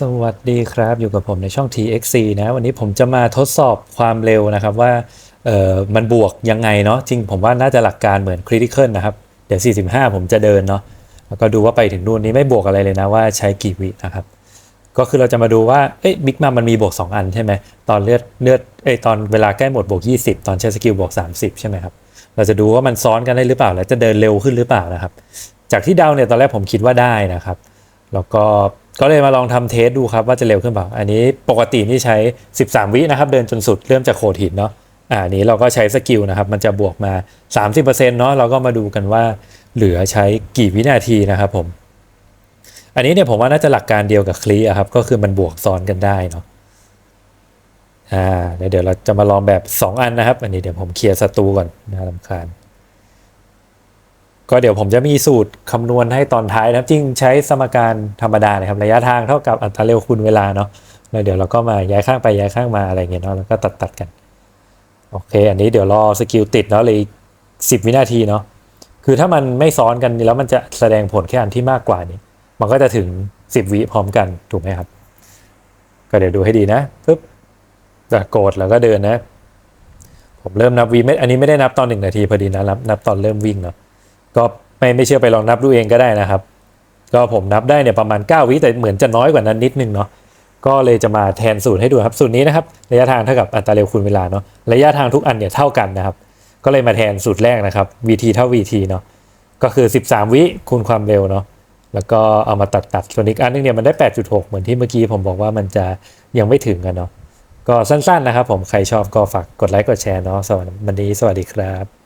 สวัสดีครับอยู่กับผมในช่อง TXC นะ วันนี้ผมจะมาทดสอบความเร็วนะครับว่าเออมันบวกยังไงเนาะจริงผมว่าน่าจะหลักการเหมือน Critical นะครับ เดี๋ยว 45 ผมจะเดินเนาะแล้วก็ดูว่าไปถึงนู่นนี้ไม่บวกอะไรเลยนะว่าใช้กี่วินะครับ ก็คือเราจะมาดูว่าเอ้ยบิ๊กมามันมีบวก 2 อันใช่ไหมตอนเลือดเลือดเอ้ยตอนเวลาใกล้หมดบวก 20 ตอนใช้สกิลบวก 30 ใช่ไหมครับเราจะดูว่ามันซ้อนกันได้หรือเปล่า แล้วจะเดินเร็วขึ้นหรือเปล่านะครับ จากที่เดาเนี่ยตอนแรกผมคิดว่าได้นะครับ แล้วก็ ก็เลยมาลองทำเทสดูครับว่าจะเร็วขึ้นเปล่า อันนี้ปกตินี่ใช้ 13 วินะครับ เดินจนสุดเริ่มจากโขดหินเนาะอ่าอันนี้เราก็ใช้สกิลนะครับ มันจะบวกมา 30%เนาะเราก็มาดูกันว่าเหลือใช้กี่วินาทีนะครับผม อันนี้เนี่ยผมว่าน่าจะหลักการเดียวกับคลีอะครับ ก็คือมันบวกซ้อนกันได้เนาะอ่าเดี๋ยวเราจะมาลองแบบ 2 อันนะครับ อันนี้เดี๋ยวผมเคลียร์ศัตรูก่อนน่ารำคาญ ก็เดี๋ยวผมจะมีสูตรคำนวณให้ตอนท้ายนะครับ จริงใช้สมการธรรมดานะครับ ระยะทางเท่ากับอัตราเร็วคูณเวลาเนาะแล้วเดี๋ยวเราก็มาย้ายข้างไปย้ายข้างมาอะไรเงี้ยเนาะแล้วก็ตัดตัดกัน โอเค อันนี้เดี๋ยวรอสกิลติดเนาะเลยสิบวินาทีเนาะคือถ้ามันไม่ซ้อนกันแล้วมันจะแสดงผลแค่อันที่มากกว่านี้ มันก็จะถึงสิบวิพร้อมกันถูกไหมครับ ก็เดี๋ยวดูให้ดีนะปึ๊บจะโกดแล้วก็เดินนะ ผมเริ่มนับวิไม่อันนี้ไม่ได้นับตอนหนึ่งนาทีพอดีนะนับนับตอนเริ่มวิ่งเนาะ ก็ไม่ไม่เชื่อไปลองนับดูเองก็ได้นะครับ ก็ผมนับได้เนี่ยประมาณ 9 วิแต่เหมือนจะน้อยกว่านั้นนิดนึงเนาะก็เลยจะมาแทนสูตรให้ดูครับสูตรนี้นะครับระยะทางเท่ากับอัตราเร็วคูณเวลาเนาะระยะทางทุกอันเนี่ยเท่ากันนะครับ ก็เลยมาแทนสูตรแรกนะครับ vt เท่า vt เนาะก็คือ 13 วิคูณความเร็วเนาะแล้วก็เอามาตัดตัดส่วนอีกอันนึงเนี่ยมันได้ 8.6 เหมือนที่เมื่อกี้ผมบอกว่ามันจะยังไม่ถึงกันเนาะก็สั้นๆนะครับผมใครชอบก็ฝากกดไลค์กดแชร์เนาะสวัสดีวันนี้สวัสดีครับ